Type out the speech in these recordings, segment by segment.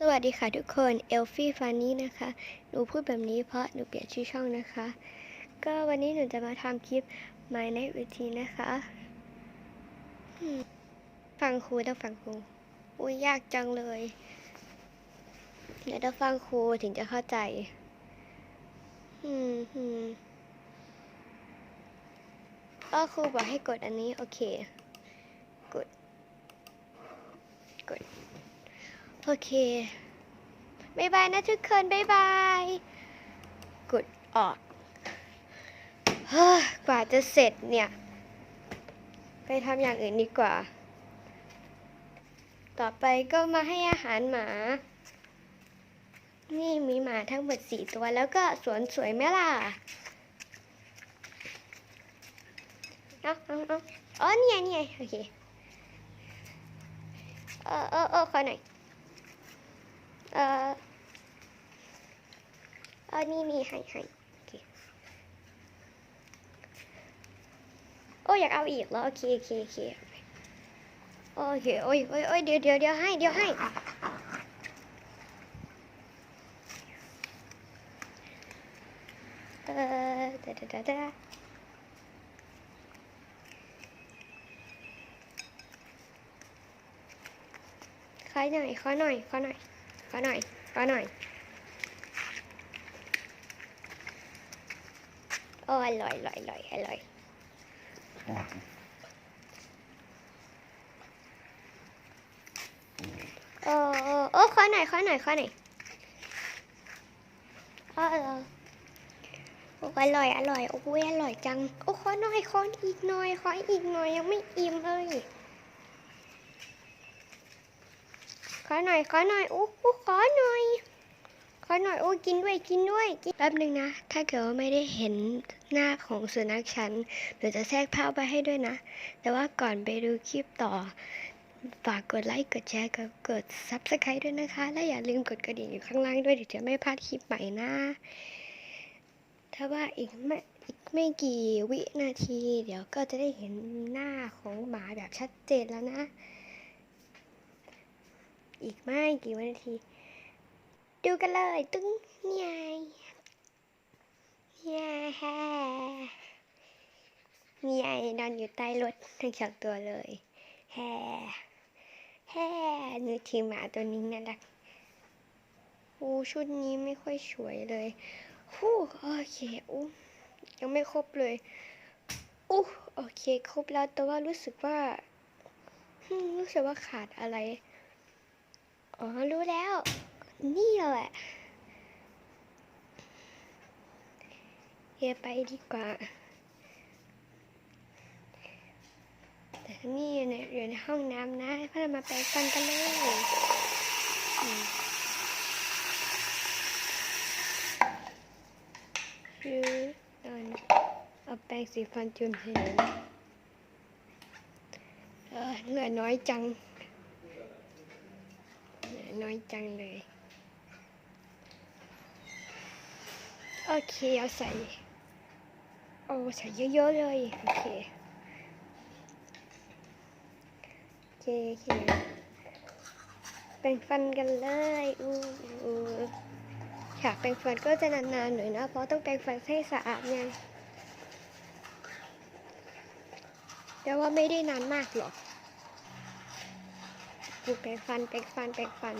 สวัสดีค่ะทุกคนเอลฟี่ฟานี่นะคะ หนูพูดแบบนี้เพราะหนูเปลี่ยนชื่อช่องนะคะ ก็วันนี้หนูจะมาทำคลิป My Night Routine นะคะ ฟังครูต้องฟังครู อุ้ยยากจังเลย เดี๋ยวต้องฟังครูถึงจะเข้าใจอืมอืมก็ครูบอกให้กดอันนี้ โอเค กด กด โอเคบายบายนะทุกคนบายบาย กดออกกว่าจะเสร็จเนี่ย ไปทำอย่างอื่นดีกว่า ต่อไปก็มาให้อาหารหมา นี่มีหมาทั้งหมดสี่ตัวแล้วก็สวนสวยไหมล่ะเอาเอาเอาอ๋อเนี่ยเนี่ยโอเค เออเออเออขอหน่อย เออเออนี่นี่ให้ให้โอเคโอ้อยากเอาอีกแล้วโอเคโอเคโอเคโอเคโอ้ยโอ้ยโอ้ยเดี๋ยวเดี๋ยวเดี๋ยวให้เดี๋ยวให้เออเดาเดาเดาเดาขอหน่อยขอหน่อยขอหน่อย ขอหน่อย ขอหน่อย โอ้อร่อยอร่อยอร่อยอร่อยโอ้โอ้โอ้ขอหน่อยขอหน่อยขอหน่อยโอ้เออโอ้อร่อยอร่อยโอ้ยอร่อยจัง โอ้ขอหน่อยขออีกหน่อยขออีกหน่อยยังไม่อิ่มเลย ขอหน่อยขอหน่อยโอ้โอ้ขอหน่อยขอหน่อยโอ้กินด้วยกินด้วยกินแป๊บหนึ่งนะ ถ้าเกิดว่าไม่ได้เห็นหน้าของสุนัขฉันหนูจะแทรกภาพไปให้ด้วยนะ แต่ว่าก่อนไปดูคลิปต่อฝากกดไลค์ กดแชร์กับกด subscribe ด้วยนะคะ และอย่าลืมกดกระดิ่งอยู่ข้างล่างด้วยเดี๋ยวจะไม่พลาดคลิปใหม่นะ ถ้าว่าอีกไม่อีกไม่กี่วินาที เดี๋ยวก็จะได้เห็นหน้าของหมาแบบชัดเจนแล้วนะ อีกไม่กี่วินาที ดูกันเลยตึ้งยายยายแฮ่มียายนอนอยู่ใต้รถทั้งสองตัวเลยแฮ่แฮ่นึกถึงหมาตัวนี้น่ารักโอ้ชุดนี้ไม่ค่อยสวยเลยฮู้โอเคอู้ยังไม่ครบเลยอู้โอเค ครบแล้วแต่ว่ารู้สึกว่ารู้สึกว่าขาดอะไร อ๋อ รู้แล้ว นี่แหละเฮียไปดีกว่า แต่นี่เนี่ยอยู่ในห้องน้ำนะให้พ่อเรามาแปรงฟันกันเลยอืมคือตอนเอาแปรงสีฟันจุ่มเฉยนเออเหลือน้อยจัง น้อยจังเลย โอเค เอาใส่ โอ้ใส่เยอะๆเลย โอเค โอเคโอเคแปรงฟันกันเลยอู้อู้ค่ะแปรงฟันก็จะนานๆหน่อยนะ เพราะต้องแปรงฟันให้สะอาดไงแต่ว่าไม่ได้นานมากหรอก แปรงฟันแปรงฟันแปรงฟัน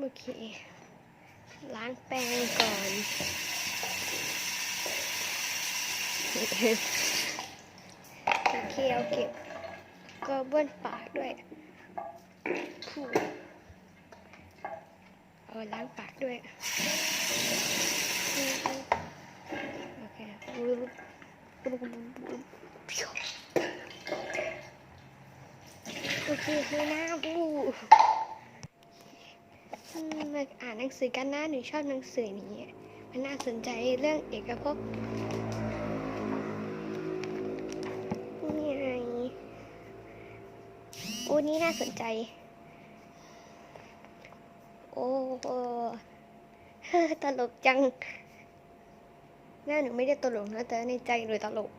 โอเค ล้างแปรงก่อน โอเคเอาเก็บก็บ้วนปากด้วยผู้เอาล้างปากด้วยอืมโอเค โอเคเลยนะบูมมาอ่านหนังสือกันนะหนูชอบหนังสือนี้มันน่าสนใจเรื่องเอกภพนี่ไงโอ้นี่น่าสนใจ โอ้โหตลกจัง หน้าหนูไม่ได้ตลกนะแต่ในใจหนูตลก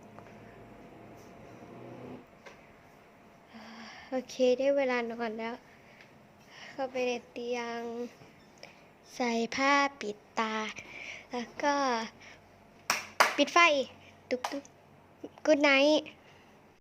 โอเคได้เวลานอนแล้ว เข้าไปในเตียง ใส่ผ้าปิดตา แล้วก็ ปิดไฟ ตุ๊กตุกกูดไนท์